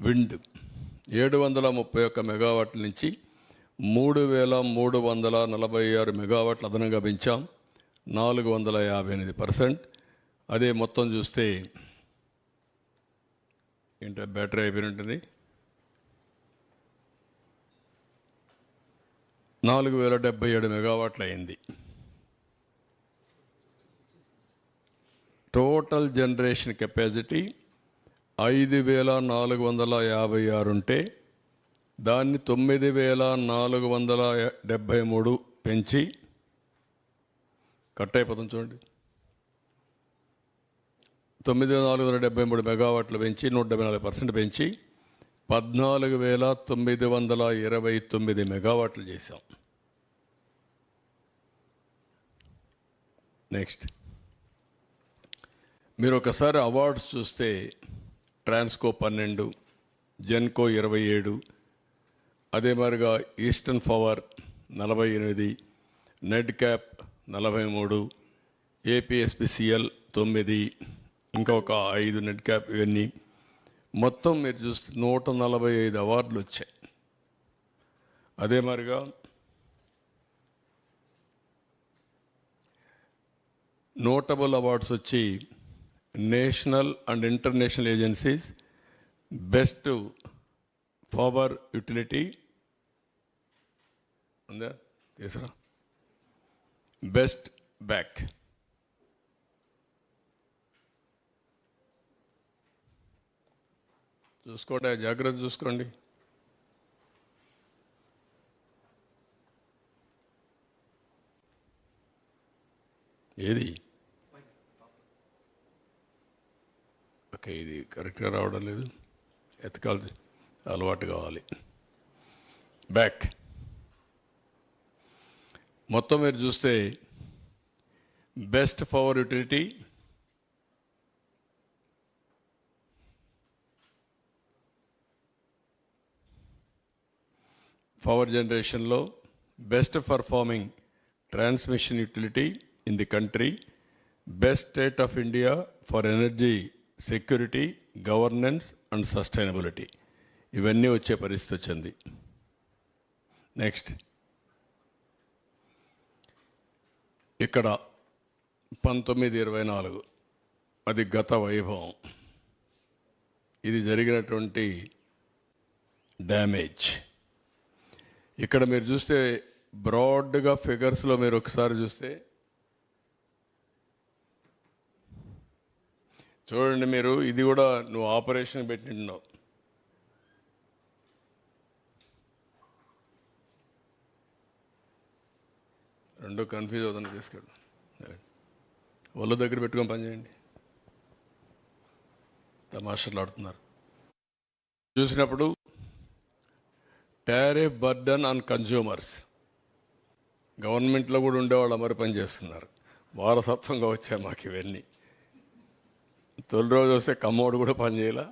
Wind. ఏడు వందల ముప్పై ఒక్క మెగావాట్ల నుంచి మూడు వేల మూడు వందల నలభై ఆరు మెగావాట్లు అదనంగా పెంచాం. నాలుగు వందల యాభై ఎనిమిది పర్సెంట్. అదే మొత్తం చూస్తే ఏంటో బ్యాటరీ అయిపోయినట్టుంది నాలుగు వేల డెబ్బై ఏడు మెగావాట్లు అయింది. టోటల్ జనరేషన్ కెపాసిటీ ఐదు వేల నాలుగు వందల యాభై ఆరు ఉంటే దాన్ని తొమ్మిది వేల నాలుగు వందల డెబ్భై మూడు పెంచి కట్ అయిపోతుంది చూడండి. తొమ్మిది వేల నాలుగు వందల డెబ్బై మూడు మెగావాట్లు పెంచి నూట డెబ్బై నాలుగు పర్సెంట్ పెంచి పద్నాలుగు వేల తొమ్మిది వందల ఇరవై తొమ్మిది మెగావాట్లు చేశాం. నెక్స్ట్. మీరు ఒకసారి అవార్డ్స్ చూస్తే ట్రాన్స్కో పన్నెండు జెన్కో ఇరవై ఏడు అదే మాదిరిగా ఈస్టర్న్ పవర్ నలభై ఎనిమిది నెడ్ క్యాప్ నలభై మూడు ఏపీఎస్పిసిఎల్ తొమ్మిది ఇంకా ఒక ఐదు నెట్ క్యాప్ ఇవన్నీ. మొత్తం మీరు చూస్తే నూట నలభై ఐదు అవార్డులు వచ్చాయి. అదే మాదిరిగా నోటబుల్ అవార్డ్స్ వచ్చి national and international agencies best power utility ఉందా? తీసురా బెస్ట్ బ్యాక్. చూసుకోండి జాగ్రత్త చూసుకోండి. ఏది? ఓకే ఇది కరెక్ట్గా రావడం లేదు. ఎతకాలి అలవాటు కావాలి. బ్యాక్. మొత్తం మీరు చూస్తే బెస్ట్ పవర్ యూటిలిటీ. పవర్ జనరేషన్లో best performing transmission utility in the country. Best state of India for energy security governance and sustainability. ఇవన్నీ వచ్చే పరిస్థితి వచ్చింది. నెక్స్ట్. ఇక్కడ పంతొమ్మిది ఇరవై నాలుగు. అది గత వైభవం. ఇది జరిగినటువంటి డ్యామేజ్. ఇక్కడ మీరు చూస్తే బ్రాడ్గా ఫిగర్స్లో మీరు ఒకసారి చూస్తే చూడండి మీరు ఇది కూడా నువ్వు ఆపరేషన్ పెట్టినావు రెండు కన్ఫ్యూజ్ అవుతుంది తీసుకెళ్ళు. ఒళ్ళు దగ్గర పెట్టుకొని పని చేయండి. ఆడుతున్నారు. చూసినప్పుడు టారిఫ్ బర్డన్ ఆన్ కన్జ్యూమర్స్ గవర్నమెంట్లో కూడా ఉండేవాళ్ళు మరి పని చేస్తున్నారు. వారసత్వంగా వచ్చాయి మాకు ఇవన్నీ. తొలి రోజు వస్తే కమ్మోడు కూడా పనిచేయాల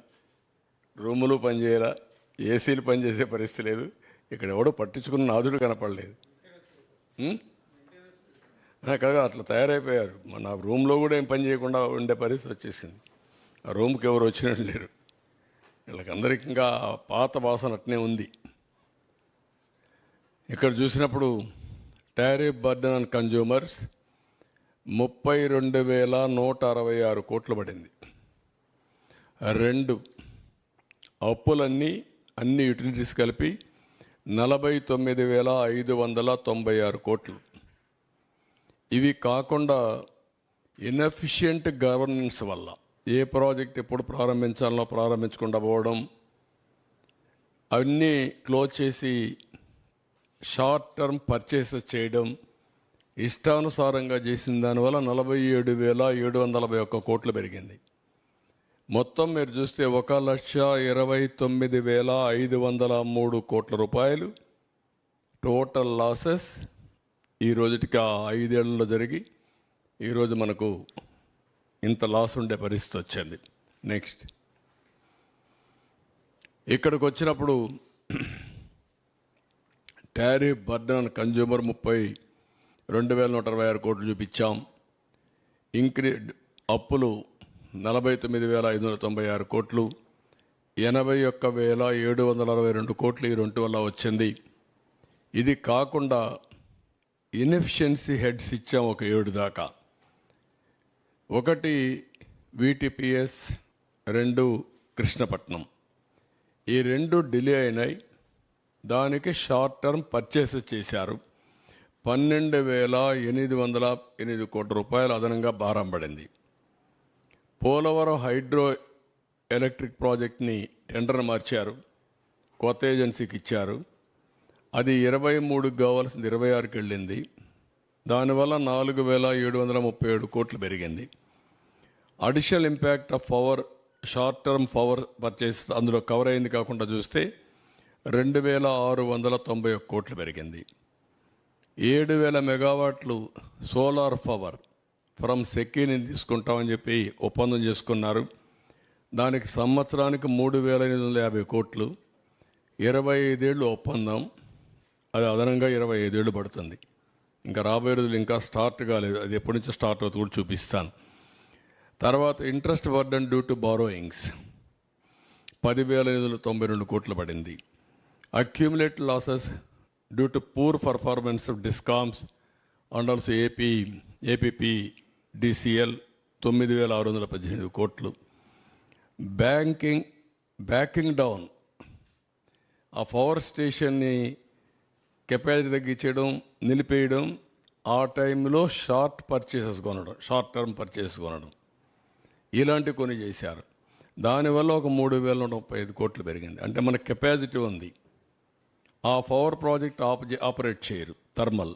రూములు పనిచేయాల ఏసీలు పనిచేసే పరిస్థితి లేదు. ఇక్కడ ఎవడో పట్టించుకున్న నాదుడు కనపడలేదు. కాగా అట్లా తయారైపోయారు. మన రూమ్లో కూడా ఏం పని చేయకుండా ఉండే పరిస్థితి వచ్చేసింది. ఆ రూమ్కి ఎవరు వచ్చినట్టు లేరు. వీళ్ళకందరికీ ఇంకా పాత వాసన అట్నే ఉంది. ఇక్కడ చూసినప్పుడు టారిఫ్ బర్డన్ అండ్ కన్జ్యూమర్స్ ముప్పై రెండు వేల నూట అరవై ఆరు కోట్లు పడింది. రెండు అప్పులన్నీ అన్ని యూటిలిటీస్ కలిపి నలభై తొమ్మిది వేల ఐదు వందల తొంభై ఆరు కోట్లు. ఇవి కాకుండా ఇన్ఎఫిషియంట్ గవర్నెన్స్ వల్ల ఏ ప్రాజెక్ట్ ఎప్పుడు ప్రారంభించాలో ప్రారంభించకుండా పోవడం అవన్నీ క్లోజ్ చేసి షార్ట్ టర్మ్ పర్చేసెస్ చేయడం ఇష్టానుసారంగా చేసిన దానివల్ల నలభై ఏడు వేల ఏడు వందల ఒక్క కోట్లు పెరిగింది. మొత్తం మీరు చూస్తే ఒక లక్ష ఇరవై తొమ్మిది వేల ఐదు వందల మూడు కోట్ల రూపాయలు. టోటల్ లాసెస్ ఈ రోజుటికి ఆ ఐదేళ్ళలో జరిగి ఈరోజు మనకు ఇంత లాస్ ఉండే పరిస్థితి వచ్చింది. నెక్స్ట్ ఇక్కడికి వచ్చినప్పుడు టారిఫ్ బర్డన్ కన్జ్యూమర్ ముప్పై రెండు వేల నూట అరవై ఆరు కోట్లు చూపించాం. ఇంక్రీ అప్పులు నలభై తొమ్మిది వేల ఐదు వందల తొంభై ఆరు కోట్లు ఎనభై ఒక్క వేల ఏడు వందల అరవై రెండు కోట్లు ఈ రెండు వల్ల వచ్చింది. ఇది కాకుండా ఇన్ఎఫిషియన్సీ హెడ్స్ ఇచ్చాం ఒక ఏడు దాకా. ఒకటి విటిపిఎస్ రెండు కృష్ణపట్నం. ఈ రెండు డిలే అయినాయి. దానికి షార్ట్ టర్మ్ పర్చేసెస్ చేశారు. పన్నెండు వేల ఎనిమిది వందల ఎనిమిది కోట్ల రూపాయలు అదనంగా భారం పడింది. పోలవరం హైడ్రో ఎలక్ట్రిక్ ప్రాజెక్ట్ని టెండర్ మార్చారు. కొత్త ఏజెన్సీకి ఇచ్చారు. అది ఇరవై మూడుకి కావాల్సింది ఇరవై ఆరుకి వెళ్ళింది. దానివల్ల నాలుగు వేల ఏడు వందల ముప్పై ఏడు కోట్లు పెరిగింది. Additional impact of power short term power purchase అందులో కవర్ అయింది కాకుండా చూస్తే రెండు వేల ఆరు వందల తొంభై ఒక్క కోట్లు పెరిగింది. ఏడు వేల మెగావాట్లు సోలార్ పవర్ ఫ్రమ్ సెకీని తీసుకుంటామని చెప్పి ఒప్పందం చేసుకున్నారు. దానికి సంవత్సరానికి మూడు వేల ఎనిమిది వందల యాభై కోట్లు ఇరవై ఐదేళ్ళు ఒప్పందం అది అదనంగా ఇరవై ఐదేళ్ళు పడుతుంది. ఇంకా రాబోయే రోజులు ఇంకా స్టార్ట్ కాలేదు. అది ఎప్పటి నుంచి స్టార్ట్ అవుతుంది కూడా చూపిస్తాను. తర్వాత interest burden due to borrowings. పదివేల ఎనిమిది వందల తొంభై రెండు కోట్లు పడింది. Accumulate losses due to poor performance of discoms and also AP APP DCL తొమ్మిది వేల ఆరు వందల పద్దెనిమిది కోట్లు. Banking backing down. ఆ పవర్ స్టేషన్ని కెపాసిటీ తగ్గించడం నిలిపేయడం ఆ టైంలో షార్ట్ పర్చేసెస్ కొనడం షార్ట్ టర్మ్ పర్చేస్ కొనడం. ఇలాంటి కొన్ని చేశారు. దానివల్ల ఒక మూడు వేల ముప్పై ఐదు కోట్లు పెరిగింది. అంటే మన కెపాసిటీ ఉంది. ఆ పవర్ ప్రాజెక్ట్ ఆప ఆపరేట్ చేయరు. థర్మల్.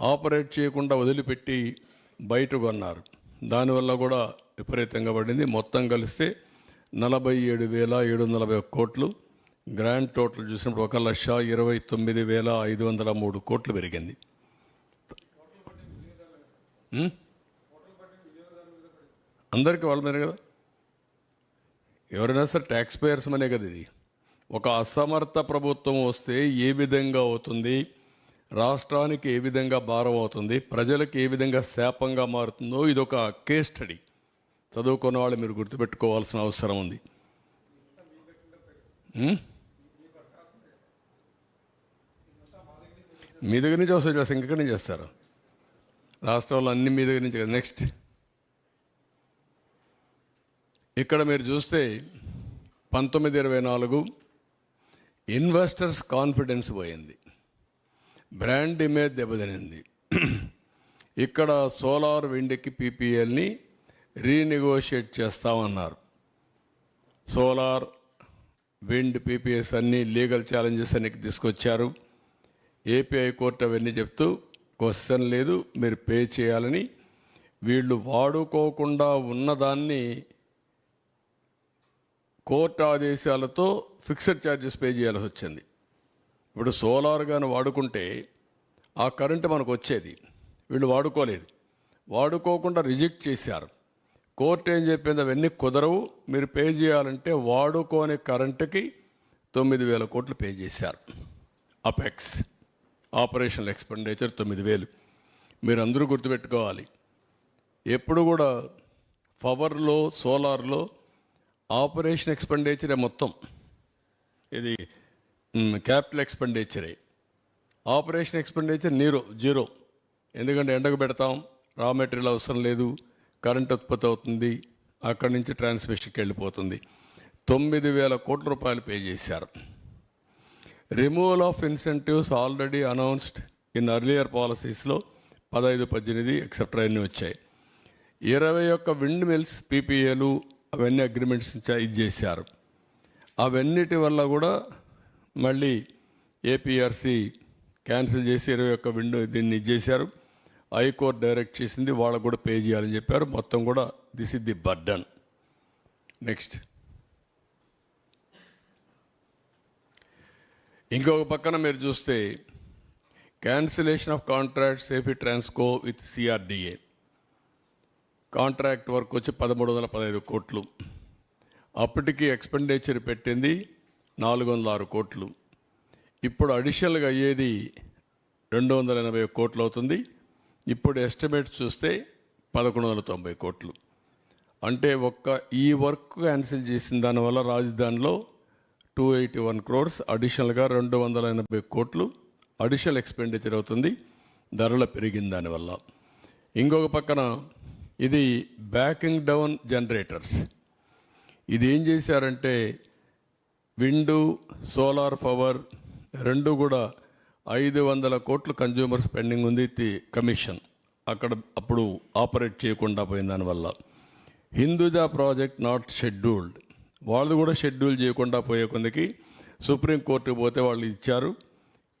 ఆపరేట్ చేయకుండా వదిలిపెట్టి బయట కొన్నారు. దానివల్ల కూడా విపరీతంగా పడింది. మొత్తం కలిస్తే నలభై ఏడు వేల ఏడు వందల నలభై కోట్లు. గ్రాండ్ టోటల్ చూసినప్పుడు ఒక లక్ష ఇరవై తొమ్మిది వేల ఐదు వందల మూడు కోట్లు పెరిగింది. అందరికీ వాళ్ళ మీద కదా? ఎవరైనా సరే ట్యాక్స్ పేయర్స్ మనే కదా ఇది. ఒక అసమర్థ ప్రభుత్వం వస్తే ఏ విధంగా అవుతుంది? రాష్ట్రానికి ఏ విధంగా భారం అవుతుంది ప్రజలకు ఏ విధంగా శాపంగా మారుతుందో ఇదొక కేస్ స్టడీ చదువుకున్న వాళ్ళు మీరు గుర్తుపెట్టుకోవాల్సిన అవసరం ఉంది. మీ దగ్గర నుంచి వస్తే చేస్తారు ఇంకెక్కడి నుంచి చేస్తారు? రాష్ట్రంలో అన్ని మీ దగ్గర నుంచి నెక్స్ట్ ఇక్కడ మీరు చూస్తే పంతొమ్మిది ఇరవై నాలుగు ఇన్వెస్టర్స్ కాన్ఫిడెన్స్ పోయింది. బ్రాండ్ ఇమేజ్ దెబ్బతినింది. ఇక్కడ సోలార్ విండ్కి పీపీఎల్ని రీనెగోషియేట్ చేస్తామన్నారు. సోలార్ విండ్ పీపీఎస్ అన్ని లీగల్ ఛాలెంజెస్ అన్నికి తీసుకొచ్చారు. ఏపీఐ కోర్టు అవన్నీ చెప్తూ క్వశ్చన్ లేదు మీరు పే చేయాలని. వీళ్ళు వాడుకోకుండా ఉన్నదాన్ని కోర్టు ఆదేశాలతో ఫిక్స్డ్ ఛార్జెస్ పే చేయాల్సి వచ్చింది. ఇప్పుడు సోలార్ కానీ వాడుకుంటే ఆ కరెంటు మనకు వచ్చేది. వీళ్ళు వాడుకోలేదు. వాడుకోకుండా రిజెక్ట్ చేశారు. కోర్టు ఏం చెప్పింది? అవన్నీ కుదరవు. మీరు పే చేయాలంటే వాడుకోని కరెంటుకి తొమ్మిది వేల కోట్లు పే చేశారు. అపెక్స్. ఆపరేషనల్ ఎక్స్పెండిచర్ తొమ్మిది వేలు. మీరు అందరూ గుర్తుపెట్టుకోవాలి. ఎప్పుడు కూడా పవర్లో సోలార్లో ఆపరేషన్ ఎక్స్పెండిచరే మొత్తం. ఇది క్యాపిటల్ ఎక్స్పెండిచరే ఆపరేషన్ ఎక్స్పెండిచర్ నీరో జీరో ఎందుకంటే ఎండకు పెడతాం రా మెటీరియల్ అవసరం లేదు కరెంట్ ఉత్పత్తి అవుతుంది అక్కడి నుంచి ట్రాన్స్మిషన్కి వెళ్ళిపోతుంది. తొమ్మిది వేల కోట్ల రూపాయలు పే చేశారు. Removal of incentives already announced in earlier పాలసీస్లో పదహైదు పద్దెనిమిది ఎక్సెట్రా అన్నీ వచ్చాయి. ఇరవై ఒక్క విండ్ మిల్స్ పీపీఏలు అవన్నీ అగ్రిమెంట్స్ ఇది చేశారు. అవన్నిటి వల్ల కూడా మళ్ళీ ఏపీఆర్సీ క్యాన్సిల్ చేసి ఇరవై ఒక్క విండో దీన్ని చేశారు. హైకోర్టు డైరెక్ట్ చేసింది. వాళ్ళకు కూడా పే చేయాలని చెప్పారు. మొత్తం కూడా this is the burden next ఇంకొక పక్కన మీరు చూస్తే cancellation of contract సేఫీ Transco with CRDA contract work వచ్చి పదమూడు వందల పదహైదు కోట్లు. అప్పటికి ఎక్స్పెండిచర్ పెట్టింది నాలుగు వందల ఆరు కోట్లు. ఇప్పుడు అడిషనల్గా అయ్యేది రెండు వందల ఎనభై కోట్లు అవుతుంది. ఇప్పుడు ఎస్టిమేట్ చూస్తే పదకొండు వందల తొంభై కోట్లు. అంటే ఒక్క ఈ వర్క్ క్యాన్సిల్ చేసిన దానివల్ల రాజధానిలో టూ ఎయిటీ వన్ క్రోర్స్ అడిషనల్గా రెండు వందల ఎనభై కోట్లు అడిషనల్ ఎక్స్పెండిచర్ అవుతుంది. ధరల పెరిగిన దానివల్ల ఇంకొక పక్కన ఇది బ్యాకింగ్ డౌన్ జనరేటర్స్. ఇది ఏం చేశారంటే విండు సోలార్ పవర్ రెండు కూడా ఐదు వందల కోట్లు కన్జ్యూమర్ స్పెండింగ్ ఉంది ది కమిషన్. అక్కడ అప్పుడు ఆపరేట్ చేయకుండా పోయిన దానివల్ల. Hinduja project not scheduled. వాళ్ళు కూడా షెడ్యూల్ చేయకుండా పోయే కొందకి సుప్రీంకోర్టుకు పోతే వాళ్ళు ఇచ్చారు.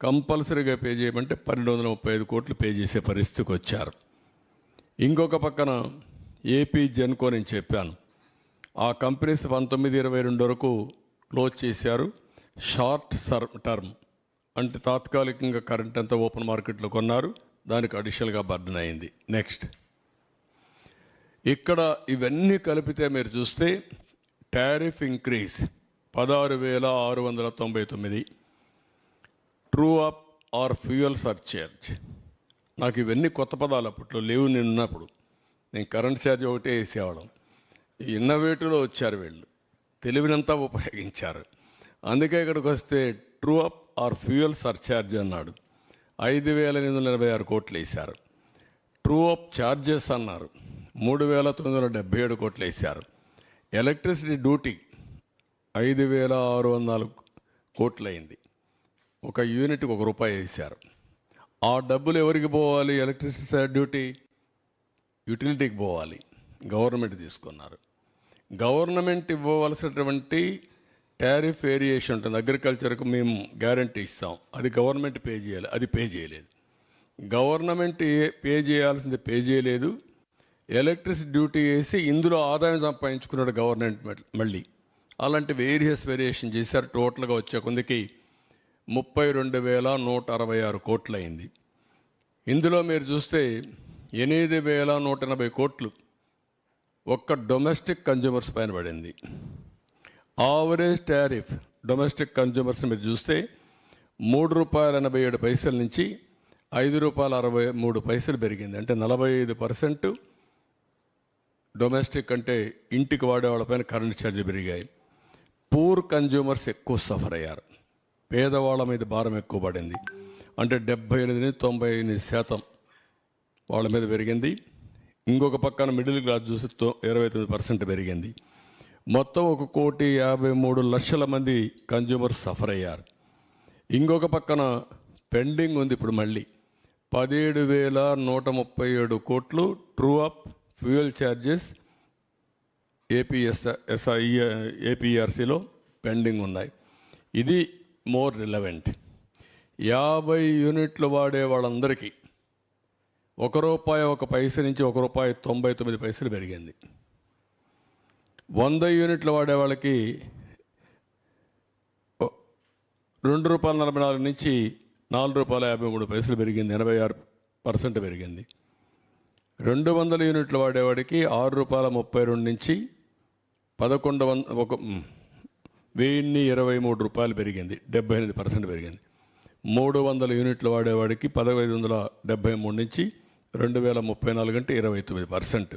కంపల్సరీగా పే చేయమంటే పన్నెండు వందల ముప్పై ఐదు కోట్లు పే చేసే పరిస్థితికి వచ్చారు. ఇంకొక పక్కన ఏపీ జెన్కో నేను చెప్పాను. ఆ కంపెనీస్ పంతొమ్మిది ఇరవై రెండు వరకు క్లోజ్ చేశారు. షార్ట్ సర్ టర్మ్ అంటే తాత్కాలికంగా కరెంట్ అంతా ఓపెన్ మార్కెట్లో కొన్నారు. దానికి అడిషనల్గా బర్డన్ అయింది. నెక్స్ట్. ఇక్కడ ఇవన్నీ కలిపితే మీరు చూస్తే టారిఫ్ ఇంక్రీజ్ పదహారు వేల ఆరు వందల తొంభై తొమ్మిది. True up or fuel surcharge నాకు ఇవన్నీ కొత్త పదాలు అప్పట్లో లేవు నేను ఉన్నప్పుడు నేను కరెంట్ ఛార్జ్ ఒకటే వేసేవాళ్ళం. ఇన్నోవేటివ్లో వచ్చారు వీళ్ళు. తెలివినంతా ఉపయోగించారు. అందుకే ఇక్కడికి వస్తే true up or fuel surcharge అన్నాడు. ఐదు వేల ఎనిమిది వందల ఎనభై ఆరు కోట్లు వేశారు. ట్రూ అప్ ఛార్జెస్ అన్నారు. మూడు వేల తొమ్మిది వందల డెబ్బై ఏడు కోట్లు వేశారు. ఎలక్ట్రిసిటీ డ్యూటీ ఐదు వేల ఆరు వందల నాలుగు కోట్లు అయింది. ఒక యూనిట్కి ఒక రూపాయి వేశారు. ఆ డబ్బులు ఎవరికి పోవాలి? ఎలక్ట్రిసిటీ డ్యూటీ యూటిలిటీకి పోవాలి. గవర్నమెంట్ తీసుకున్నారు. గవర్నమెంట్ ఇవ్వవలసినటువంటి టారిఫ్ వేరియేషన్ ఉంటుంది. అగ్రికల్చర్కు మేము గ్యారంటీ ఇస్తాం. అది గవర్నమెంట్ పే చేయాలి. అది పే చేయలేదు. గవర్నమెంట్ పే చేయాల్సింది పే చేయలేదు. ఎలక్ట్రిసిటీ డ్యూటీ వేసి ఇందులో ఆదాయం సంపాదించుకున్నాడు గవర్నమెంట్ మళ్ళీ- మళ్ళీ. అలాంటి వేరియస్ వేరియేషన్ చేశారు. టోటల్గా వచ్చే కొందికి ముప్పై రెండు వేల నూట అరవై ఆరు కోట్లు అయింది ఇందులో మీరు చూస్తే ఎనిమిది వేల నూట ఎనభై కోట్లు ఒక్క డొమెస్టిక్ కన్జ్యూమర్స్ పైన పడింది. ఆవరేజ్ టారిఫ్ డొమెస్టిక్ కన్జ్యూమర్స్ మీరు చూస్తే మూడు రూపాయల ఎనభై ఏడు పైసల నుంచి ఐదు రూపాయల అరవై మూడు పైసలు పెరిగింది. అంటే నలభై ఐదు పర్సెంట్ డొమెస్టిక్ అంటే ఇంటికి వాడే వాళ్ళపైన కరెంట్ ఛార్జ్ పెరిగాయి. పూర్ కన్జ్యూమర్స్ ఎక్కువ సఫర్ అయ్యారు. పేదవాళ్ళ మీద భారం ఎక్కువ పడింది. అంటే డెబ్బై ఎనిమిది తొంభై ఎనిమిది శాతం వాళ్ళ మీద పెరిగింది. ఇంకొక పక్కన మిడిల్ క్లాస్ చూస్తే ఇరవై తొమ్మిది పర్సెంట్ పెరిగింది. మొత్తం ఒక కోటి యాభై మూడు లక్షల మంది కన్జ్యూమర్స్ సఫర్ అయ్యారు. ఇంకొక పక్కన పెండింగ్ ఉంది ఇప్పుడు మళ్ళీ. పదిహేడు వేల నూట ముప్పై ఏడు కోట్లు true up fuel charges APS SI ఏపీఆర్సీలో pending ఉన్నాయి. ఇది మోర్ రిలవెంట్ యాభై యూనిట్లు వాడే వాళ్ళందరికీ ఒక రూపాయి ఒక పైస నుంచి ఒక రూపాయి తొంభై తొమ్మిది పైసలు పెరిగింది. వంద యూనిట్లు వాడే వాళ్ళకి రెండు రూపాయల నలభై నాలుగు నుంచి నాలుగు రూపాయల యాభై మూడు పైసలు పెరిగింది. ఎనభై ఆరు పర్సెంట్ పెరిగింది. రెండు వందల యూనిట్లు వాడేవాడికి ఆరు రూపాయల ముప్పై రెండు నుంచి పదకొండు వంద ఒక వెయ్యిన్ని ఇరవై మూడు రూపాయలు పెరిగింది. డెబ్బై ఎనిమిది పర్సెంట్ పెరిగింది. మూడు వందల యూనిట్లు వాడేవాడికి పదహైదు వందల డెబ్బై మూడు నుంచి రెండు వేల ముప్పై నాలుగు అంటే ఇరవై తొమ్మిది పర్సెంట్.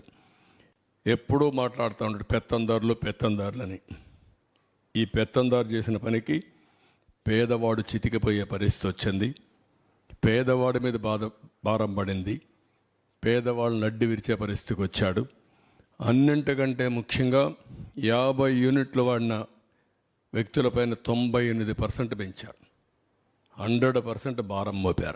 ఎప్పుడూ మాట్లాడుతూ ఉంటాడు పెత్తందారులు పెత్తందారులని. ఈ పెత్తందారు చేసిన పనికి పేదవాడు చితికిపోయే పరిస్థితి వచ్చింది. పేదవాడి మీద బాధ భారం పడింది. పేదవాళ్ళు నడ్డి విరిచే పరిస్థితికి వచ్చాడు. అన్నింటికంటే ముఖ్యంగా యాభై యూనిట్లు వాడిన వ్యక్తులపైన తొంభై ఎనిమిది పర్సెంట్ పెంచారు. హండ్రెడ్ పర్సెంట్ భారం మోపారు.